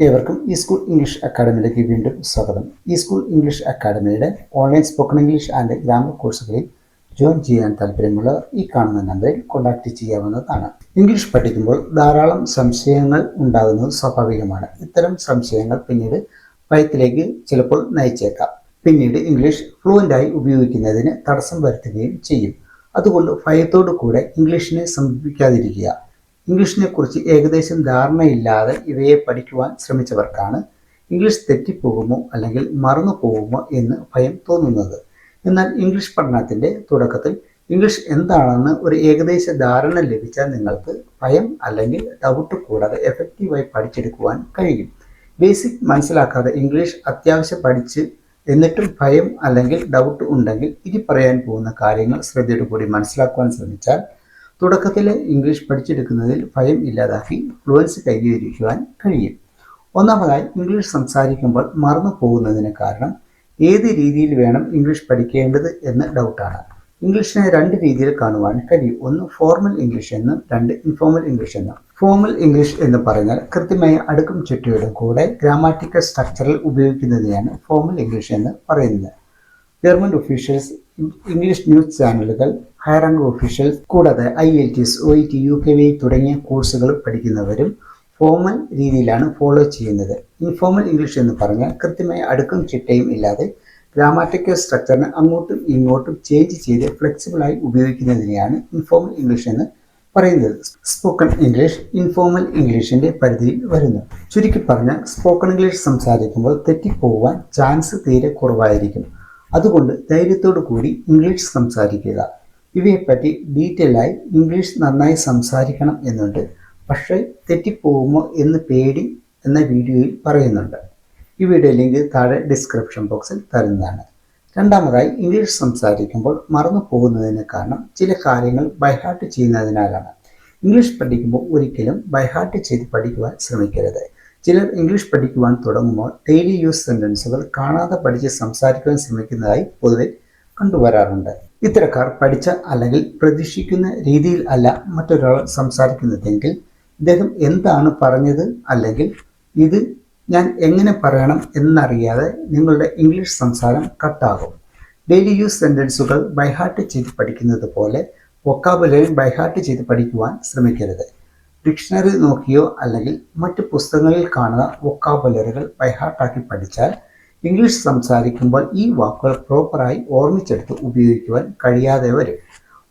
ഏവർക്കും ഈ school English അക്കാഡമിയിലേക്ക് വീണ്ടും സ്വാഗതം. ഈ school English അക്കാഡമിയുടെ online spoken English and grammar കോഴ്സുകളിൽ ജോയിൻ ചെയ്യാൻ താല്പര്യമുള്ളവർ ഈ കാണുന്ന നമ്പറിൽ കോൺടാക്ട് ചെയ്യാവുന്നതാണ്. ഇംഗ്ലീഷ് പഠിക്കുമ്പോൾ ധാരാളം സംശയങ്ങൾ ഉണ്ടാകുന്നത് സ്വാഭാവികമാണ്. ഇത്തരം സംശയങ്ങൾ പിന്നീട് ഭയത്തിലേക്ക് ചിലപ്പോൾ നയിച്ചേക്കാം. പിന്നീട് ഇംഗ്ലീഷ് ഫ്ലുവന്റായി ഉപയോഗിക്കുന്നതിന് തടസ്സം വരുത്തുകയും ചെയ്യും. അതുകൊണ്ട് ഭയത്തോടു കൂടെ ഇംഗ്ലീഷിനെ സമീപിക്കാതിരിക്കുക. ഇംഗ്ലീഷിനെ കുറിച്ച് ഏകദേശം ധാരണയില്ലാതെ ഇവയെ പഠിക്കുവാൻ ശ്രമിച്ചവർക്കാണ് ഇംഗ്ലീഷ് തെറ്റിപ്പോകുമോ അല്ലെങ്കിൽ മറന്നു പോകുമോ എന്ന് ഭയം തോന്നുന്നത്. എന്നാൽ ഇംഗ്ലീഷ് പഠനത്തിന്റെ തുടക്കത്തിൽ ഇംഗ്ലീഷ് എന്താണെന്ന് ഒരു ഏകദേശ ധാരണ ലഭിച്ചാൽ നിങ്ങൾക്ക് ഭയം അല്ലെങ്കിൽ ഡൗട്ട് കൂടാതെ എഫക്റ്റീവായി പഠിച്ചെടുക്കുവാൻ കഴിയും. ബേസിക് മനസ്സിലാക്കാതെ ഇംഗ്ലീഷ് അത്യാവശ്യം പഠിച്ച് എന്നിട്ടും ഭയം അല്ലെങ്കിൽ ഡൗട്ട് ഉണ്ടെങ്കിൽ ഇനി പറയാൻ പോകുന്ന കാര്യങ്ങൾ ശ്രദ്ധയോടുകൂടി മനസ്സിലാക്കുവാൻ ശ്രമിച്ചാൽ തുടക്കത്തിലെ ഇംഗ്ലീഷ് പഠിച്ചെടുക്കുന്നതിൽ ഭയം ഇല്ലാതാക്കി ഫ്ലുവൻസ് കൈവരിക്കുവാൻ കഴിയും. ഒന്നാമതായി ഇംഗ്ലീഷ് സംസാരിക്കുമ്പോൾ മറന്നു പോകുന്നതിന് കാരണം ഏത് രീതിയിൽ വേണം ഇംഗ്ലീഷ് പഠിക്കേണ്ടത് എന്ന് ഡൗട്ടാണ് ഇംഗ്ലീഷിനെ രണ്ട് രീതിയിൽ കാണുവാൻ കഴിയും. ഒന്ന് ഫോർമൽ ഇംഗ്ലീഷ് എന്നും രണ്ട് ഇൻഫോർമൽ ഇംഗ്ലീഷ് എന്നും. ഫോർമൽ ഇംഗ്ലീഷ് എന്ന് പറഞ്ഞാൽ കൃത്യമായ അടുക്കും ചുറ്റിയുടെ കൂടെ ഗ്രാമാറ്റിക്കൽ സ്ട്രക്ചറിൽ ഉപയോഗിക്കുന്നതിനെയാണ് ഫോർമൽ ഇംഗ്ലീഷ് എന്ന് പറയുന്നത്. ഗവൺമെന്റ് ഒഫീഷ്യൽസ് ഇംഗ്ലീഷ് ന്യൂസ് ചാനലുകൾ ഹയർ റാങ്ക് ഒഫീഷ്യൽസ് കൂടാതെ I L T S O E T U K V തുടങ്ങിയ കോഴ്സുകൾ പഠിക്കുന്നവരും ഫോമൽ രീതിയിലാണ് ഫോളോ ചെയ്യുന്നത്. ഇൻഫോമൽ ഇംഗ്ലീഷ് എന്ന് പറഞ്ഞാൽ കൃത്യമായ അടുക്കും ചിട്ടയും ഇല്ലാതെ ഗ്രാമാറ്റിക്കൽ സ്ട്രക്ചറിനെ അങ്ങോട്ടും ഇങ്ങോട്ടും ചേഞ്ച് ചെയ്ത് ഫ്ലെക്സിബിളായി ഉപയോഗിക്കുന്നതിനെയാണ് ഇൻഫോമൽ ഇംഗ്ലീഷ് എന്ന് പറയുന്നത്. സ്പോക്കൺ ഇംഗ്ലീഷ് ഇൻഫോമൽ ഇംഗ്ലീഷിന്റെ പരിധിയിൽ വരുന്നു. ചുരുക്കി പറഞ്ഞാൽ സ്പോക്കൺ ഇംഗ്ലീഷ് സംസാരിക്കുമ്പോൾ തെറ്റിപ്പോവാൻ ചാൻസ് തീരെ കുറവായിരിക്കും. അതുകൊണ്ട് ധൈര്യത്തോടു കൂടി ഇംഗ്ലീഷ് സംസാരിക്കുക. ഇവയെപ്പറ്റി ഡീറ്റെയിലായി ഇംഗ്ലീഷ് നന്നായി സംസാരിക്കണം എന്നുണ്ട്. പക്ഷേ തെറ്റിപ്പോകുമോ എന്ന് പേടി എന്ന വീഡിയോയിൽ പറയുന്നുണ്ട്. ഇവയുടെ ലിങ്ക് താഴെ ഡിസ്ക്രിപ്ഷൻ ബോക്സിൽ തരുന്നതാണ്. രണ്ടാമതായി ഇംഗ്ലീഷ് സംസാരിക്കുമ്പോൾ മറന്നു പോകുന്നതിന് കാരണം ചില കാര്യങ്ങൾ ബൈഹാർട്ട് ചെയ്യുന്നതിനാലാണ്. ഇംഗ്ലീഷ് പഠിക്കുമ്പോൾ ഒരിക്കലും ബൈഹാർട്ട് ചെയ്ത് പഠിക്കുവാൻ ശ്രമിക്കരുത്. ചിലർ ഇംഗ്ലീഷ് പഠിക്കുവാൻ തുടങ്ങുമ്പോൾ ഡെയിലി യൂസ് സെന്റൻസുകൾ കാണാതെ പഠിച്ച് സംസാരിക്കുവാൻ ശ്രമിക്കുന്നതായി പൊതുവെ കണ്ടുവരാറുണ്ട്. ഇത്തരക്കാർ പഠിച്ച അല്ലെങ്കിൽ പ്രതീക്ഷിക്കുന്ന രീതിയിൽ അല്ല മറ്റൊരാൾ സംസാരിക്കുന്നതെങ്കിൽ ഇദ്ദേഹം എന്താണ് പറഞ്ഞത് അല്ലെങ്കിൽ ഇത് ഞാൻ എങ്ങനെ പറയണം എന്നറിയാതെ നിങ്ങളുടെ ഇംഗ്ലീഷ് സംസാരം കട്ടാകും. ഡെയിലി യൂസ് സെന്റൻസുകൾ ബൈഹാർട്ട് ചെയ്ത് പഠിക്കുന്നത് പോലെ വൊക്കാബുലറി ബൈഹാർട്ട് ചെയ്ത് പഠിക്കുവാൻ ശ്രമിക്കരുത്. ഡിക്ഷണറി നോക്കിയോ അല്ലെങ്കിൽ മറ്റ് പുസ്തകങ്ങളിൽ കാണുന്ന വൊക്കാബുലറികൾ ബൈഹാർട്ടാക്കി പഠിച്ചാൽ ഇംഗ്ലീഷ് സംസാരിക്കുമ്പോൾ ഈ വാക്കുകൾ പ്രോപ്പറായി ഓർമ്മിച്ചെടുത്ത് ഉപയോഗിക്കുവാൻ കഴിയാതെ വരും.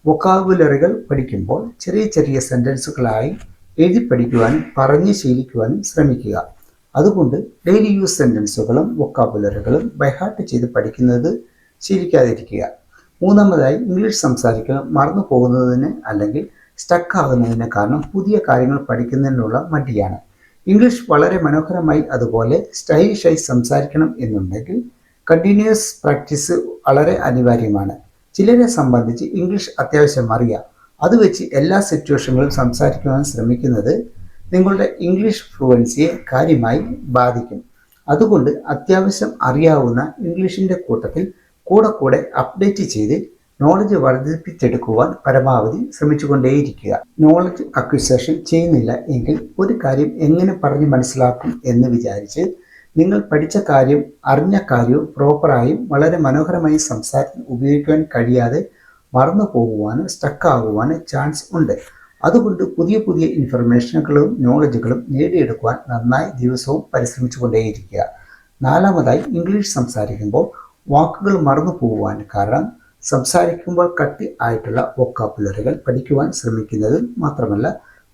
വൊക്കാബുലറികൾ പഠിക്കുമ്പോൾ ചെറിയ ചെറിയ സെന്റൻസുകളായി എഴുതി പഠിക്കുവാനും പറഞ്ഞ് ശീലിക്കുവാനും ശ്രമിക്കുക. അതുകൊണ്ട് ഡെയിലി യൂസ് സെന്റൻസുകളും വൊക്കാബുലറികളും ബൈഹാർട്ട് ചെയ്ത് പഠിക്കുന്നത് ശീലിക്കാതിരിക്കുക. മൂന്നാമതായി ഇംഗ്ലീഷ് സംസാരിക്കാൻ മറന്നു പോകുന്നതിന് അല്ലെങ്കിൽ സ്റ്റക്ക് ആകുന്നതിന് കാരണം പുതിയ കാര്യങ്ങൾ പഠിക്കുന്നതിനുള്ള മടിയാണ്. ഇംഗ്ലീഷ് വളരെ മനോഹരമായി അതുപോലെ സ്റ്റൈലിഷായി സംസാരിക്കണം എന്നുണ്ടെങ്കിൽ കണ്ടിന്യൂസ് പ്രാക്ടീസ് വളരെ അനിവാര്യമാണ്. ചിലരെ സംബന്ധിച്ച് ഇംഗ്ലീഷ് അത്യാവശ്യം അറിയാം. അത് വെച്ച് എല്ലാ സിറ്റുവേഷനുകളും സംസാരിക്കുവാൻ ശ്രമിക്കുന്നത് നിങ്ങളുടെ ഇംഗ്ലീഷ് ഫ്ലുവൻസിയെ കാര്യമായി ബാധിക്കും. അതുകൊണ്ട് അത്യാവശ്യം അറിയാവുന്ന ഇംഗ്ലീഷിന്റെ കൂട്ടത്തിൽ കൂടെ കൂടെ അപ്ഡേറ്റ് ചെയ്ത് നോളജ് വർദ്ധിപ്പിച്ചെടുക്കുവാൻ പരമാവധി ശ്രമിച്ചുകൊണ്ടേയിരിക്കുക. നോളജ് അക്വിസേഷൻ ചെയ്യുന്നില്ല എങ്കിൽ ഒരു കാര്യം എങ്ങനെ പറഞ്ഞ് മനസ്സിലാക്കും എന്ന് വിചാരിച്ച് നിങ്ങൾ പഠിച്ച കാര്യം അറിഞ്ഞ കാര്യവും പ്രോപ്പറായും വളരെ മനോഹരമായി സംസാരത്തിൽ ഉപയോഗിക്കാൻ കഴിയാതെ മറന്നു പോകുവാനും സ്റ്റക്ക് ആകുവാനും ചാൻസ് ഉണ്ട്. അതുകൊണ്ട് പുതിയ പുതിയ ഇൻഫർമേഷനുകളും നോളജുകളും നേടിയെടുക്കുവാൻ നന്നായി ദിവസവും പരിശ്രമിച്ചുകൊണ്ടേയിരിക്കുക. നാലാമതായി ഇംഗ്ലീഷ് സംസാരിക്കുമ്പോൾ വാക്കുകൾ മറന്നു പോകുവാൻ കാരണം സംസാരിക്കുമ്പോൾ കട്ടി ആയിട്ടുള്ള വൊക്കാബുലറികൾ പഠിക്കുവാൻ ശ്രമിക്കുന്നത് മാത്രമല്ല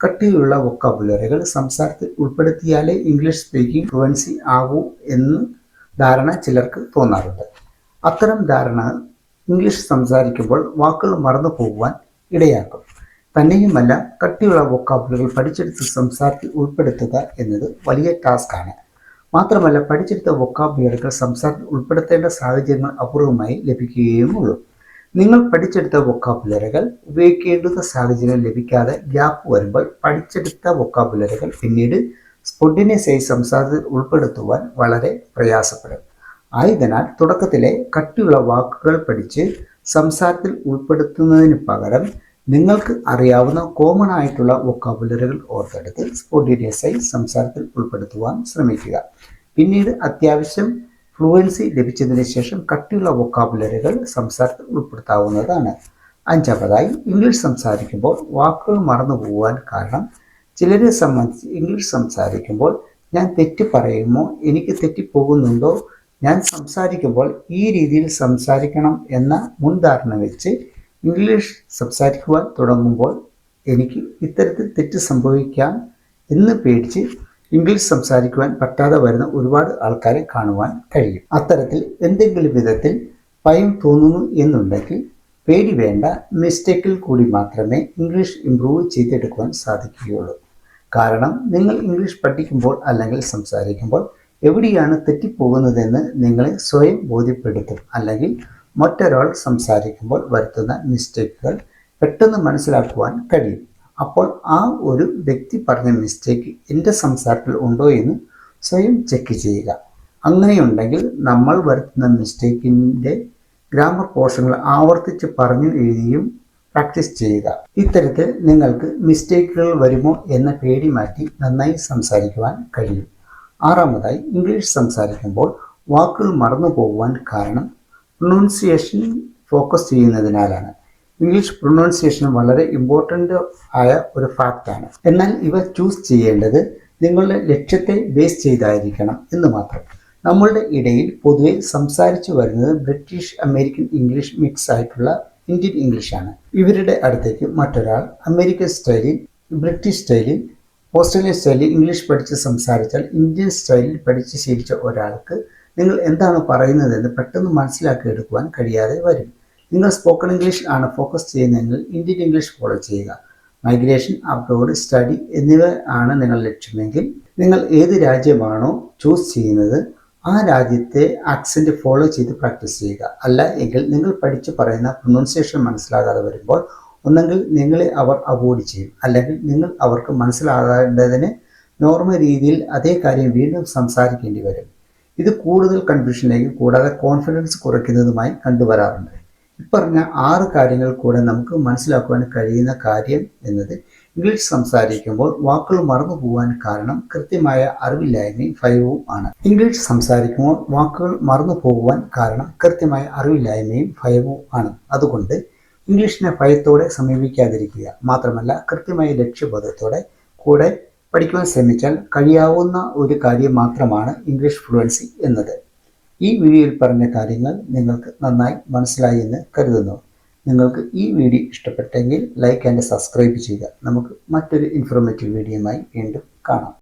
കട്ടിയുള്ള വൊക്കാബുലറികൾ സംസാരത്തിൽ ഉൾപ്പെടുത്തിയാലേ ഇംഗ്ലീഷ് സ്പീക്കിംഗ് ഫ്ലുവൻസി ആകൂ എന്ന് ധാരണ ചിലർക്ക് തോന്നാറുണ്ട്. അത്തരം ധാരണ ഇംഗ്ലീഷ് സംസാരിക്കുമ്പോൾ വാക്കുകൾ മറന്നു പോകുവാൻ ഇടയാക്കും. തന്നെയുമല്ല കട്ടിയുള്ള വൊക്കാബുലറികൾ പഠിച്ചെടുത്ത് സംസാരത്തിൽ ഉൾപ്പെടുത്തുക എന്നത് വലിയ ടാസ്ക്കാണ് മാത്രമല്ല പഠിച്ചെടുത്ത വൊക്കാബുലറികൾ സംസാരത്തിൽ ഉൾപ്പെടുത്തേണ്ട സാഹചര്യങ്ങൾ അപൂർവമായി ലഭിക്കുകയുമുള്ളൂ നിങ്ങൾ പഠിച്ചെടുത്ത വൊക്കാബുലറികൾ ഉപയോഗിക്കേണ്ടുന്ന സാഹചര്യം ലഭിക്കാതെ ഗ്യാപ്പ് വരുമ്പോൾ പഠിച്ചെടുത്ത വൊക്കാബുലറികൾ പിന്നീട് സ്പോണ്ടിനിയസായി സംസാരത്തിൽ ഉൾപ്പെടുത്തുവാൻ വളരെ പ്രയാസപ്പെടും. ആയതിനാൽ തുടക്കത്തിലെ കട്ടിയുള്ള വാക്കുകൾ പഠിച്ച് സംസാരത്തിൽ ഉൾപ്പെടുത്തുന്നതിന് പകരം നിങ്ങൾക്ക് അറിയാവുന്ന കോമൺ ആയിട്ടുള്ള വൊക്കാബുലറികൾ ഓർത്തെടുത്ത് സ്പോണ്ടേനിയസായി സംസാരത്തിൽ ഉൾപ്പെടുത്തുവാൻ ശ്രമിക്കുക. പിന്നീട് അത്യാവശ്യം ഫ്ലുവൻസി ലഭിച്ചതിന് ശേഷം കട്ടിയുള്ള വൊക്കാബുലറികൾ സംസാരത്തിൽ ഉൾപ്പെടുത്താവുന്നതാണ്. അഞ്ചാമതായി ഇംഗ്ലീഷ് സംസാരിക്കുമ്പോൾ വാക്കുകൾ മറന്നു പോകാൻ കാരണം ചിലരെ സംബന്ധിച്ച് ഇംഗ്ലീഷ് സംസാരിക്കുമ്പോൾ ഞാൻ തെറ്റ് പറയുമോ എനിക്ക് തെറ്റിപ്പോകുന്നുണ്ടോ ഞാൻ സംസാരിക്കുമ്പോൾ ഈ രീതിയിൽ സംസാരിക്കണം എന്ന മുൻധാരണ വെച്ച് ഇംഗ്ലീഷ് സംസാരിക്കുവാൻ തുടങ്ങുമ്പോൾ എനിക്ക് ഇത്തരത്തിൽ തെറ്റ് സംഭവിക്കാം എന്ന് പേടിച്ച് ഇംഗ്ലീഷ് സംസാരിക്കുവാൻ പറ്റാതെ വരുന്ന ഒരുപാട് ആൾക്കാരെ കാണുവാൻ കഴിയും. അത്തരത്തിൽ എന്തെങ്കിലും വിധത്തിൽ ഭയം തോന്നുന്നു എന്നുണ്ടെങ്കിൽ പേടി വേണ്ട മിസ്റ്റേക്കിൽ കൂടി മാത്രമേ ഇംഗ്ലീഷ് ഇംപ്രൂവ് ചെയ്തെടുക്കുവാൻ സാധിക്കുകയുള്ളൂ. കാരണം നിങ്ങൾ ഇംഗ്ലീഷ് പഠിക്കുമ്പോൾ അല്ലെങ്കിൽ സംസാരിക്കുമ്പോൾ എവിടെയാണ് തെറ്റിപ്പോകുന്നതെന്ന് നിങ്ങളെ സ്വയം ബോധ്യപ്പെടുത്തും. അല്ലെങ്കിൽ മറ്റൊരാൾ സംസാരിക്കുമ്പോൾ വരുത്തുന്ന മിസ്റ്റേക്കുകൾ പെട്ടെന്ന് മനസ്സിലാക്കുവാൻ കഴിയും. അപ്പോൾ ആ ഒരു വ്യക്തി പറഞ്ഞ മിസ്റ്റേക്ക് എന്റെ സംസാരത്തിൽ ഉണ്ടോ എന്ന് സ്വയം ചെക്ക് ചെയ്യുക. അങ്ങനെയുണ്ടെങ്കിൽ നമ്മൾ വരുത്തുന്ന മിസ്റ്റേക്കിന്റെ ഗ്രാമർ പോർഷനുകൾ ആവർത്തിച്ച് പറഞ്ഞു എഴുതിയും പ്രാക്ടീസ് ചെയ്യുക. ഇത്തരത്തിൽ നിങ്ങൾക്ക് മിസ്റ്റേക്കുകൾ വരുമോ എന്ന പേടി മാറ്റി നന്നായി സംസാരിക്കുവാൻ കഴിയും. ആറാമതായി ഇംഗ്ലീഷ് സംസാരിക്കുമ്പോൾ വാക്കുകൾ മറന്നു പോകുവാൻ കാരണം പ്രൊണൗൺസിയേഷൻ ഫോക്കസ് ചെയ്യുന്നതിനാലാണ്. ഇംഗ്ലീഷ് പ്രൊണൗൺസിയേഷൻ വളരെ ഇമ്പോർട്ടന്റ് ആയ ഒരു ഫാക്റ്റാണ് എന്നാൽ ഇവ ചൂസ് ചെയ്യേണ്ടത് നിങ്ങളുടെ ലക്ഷ്യത്തെ ബേസ് ചെയ്തായിരിക്കണം എന്ന് മാത്രം. നമ്മളുടെ ഇടയിൽ പൊതുവെ സംസാരിച്ചു വരുന്നത് ബ്രിട്ടീഷ് അമേരിക്കൻ ഇംഗ്ലീഷ് മിക്സ് ആയിട്ടുള്ള ഇന്ത്യൻ ഇംഗ്ലീഷാണ് ഇവരുടെ അടുത്തേക്ക് മറ്റൊരാൾ അമേരിക്കൻ സ്റ്റൈലിൽ ബ്രിട്ടീഷ് സ്റ്റൈലിൽ ഓസ്ട്രേലിയൻ സ്റ്റൈലിൽ ഇംഗ്ലീഷ് പഠിച്ച് സംസാരിച്ചാൽ ഇന്ത്യൻ സ്റ്റൈലിൽ പഠിച്ച് ശീലിച്ച ഒരാൾക്ക് നിങ്ങൾ എന്താണ് പറയുന്നതെന്ന് പെട്ടെന്ന് മനസ്സിലാക്കി എടുക്കുവാൻ കഴിയാതെ വരും. നിങ്ങൾ സ്പോക്കൺ ഇംഗ്ലീഷ് ആണ് ഫോക്കസ് ചെയ്യുന്നതെങ്കിൽ ഇന്ത്യൻ ഇംഗ്ലീഷ് ഫോളോ ചെയ്യുക. മൈഗ്രേഷൻ അബ്രോഡ് സ്റ്റഡി എന്നിവ ആണ് നിങ്ങൾ ലക്ഷ്യമെങ്കിൽ നിങ്ങൾ ഏത് രാജ്യമാണോ ചൂസ് ചെയ്യുന്നത് ആ രാജ്യത്തെ ആക്സെന്റ് ഫോളോ ചെയ്ത് പ്രാക്ടീസ് ചെയ്യുക. അല്ല എങ്കിൽ നിങ്ങൾ പഠിച്ചു പറയുന്ന പ്രൊനൗൺസിയേഷൻ മനസ്സിലാകാതെ വരുമ്പോൾ ഒന്നെങ്കിൽ നിങ്ങളെ അവർ അവോയ്ഡ് ചെയ്യും. അല്ലെങ്കിൽ നിങ്ങൾ അവർക്ക് മനസ്സിലാകേണ്ടതിന് നോർമൽ രീതിയിൽ അതേ കാര്യം വീണ്ടും സംസാരിക്കേണ്ടി വരും. ഇത് കൂടുതൽ കൺഫ്യൂഷനിലേക്ക് കൂടാതെ കോൺഫിഡൻസ് കുറയ്ക്കുന്നതുമായി കണ്ടുവരാറുണ്ട്. ഇപ്പറഞ്ഞ ആറ് കാര്യങ്ങൾ കൂടെ നമുക്ക് മനസ്സിലാക്കുവാൻ കഴിയുന്ന കാര്യം എന്നത് ഇംഗ്ലീഷ് സംസാരിക്കുമ്പോൾ വാക്കുകൾ മറന്നു പോകാൻ കാരണം കൃത്യമായ അറിവില്ലായ്മയും ഭയവും ആണ്. ഇംഗ്ലീഷ് സംസാരിക്കുമ്പോൾ വാക്കുകൾ മറന്നു പോകുവാൻ കാരണം കൃത്യമായ അറിവില്ലായ്മയും ഭയവും ആണ്. അതുകൊണ്ട് ഇംഗ്ലീഷിനെ ഭയത്തോടെ സമീപിക്കാതിരിക്കുക മാത്രമല്ല കൃത്യമായ ലക്ഷ്യബോധത്തോടെ കൂടെ പഠിക്കുവാൻ ശ്രമിച്ചാൽ കഴിയാവുന്ന ഒരു കാര്യം മാത്രമാണ് ഇംഗ്ലീഷ് ഫ്ലുവൻസി എന്നത്. ഈ വീഡിയോയിൽ പറഞ്ഞ കാര്യങ്ങൾ നിങ്ങൾക്ക് നന്നായി മനസ്സിലായി എന്ന് കരുതുന്നു. നിങ്ങൾക്ക് ഈ വീഡിയോ ഇഷ്ടപ്പെട്ടെങ്കിൽ ലൈക്ക് ആൻഡ് സബ്സ്ക്രൈബ് ചെയ്യുക. നമുക്ക് മറ്റൊരു ഇൻഫോർമേറ്റീവ് വീഡിയോയുമായി വീണ്ടും കാണാം.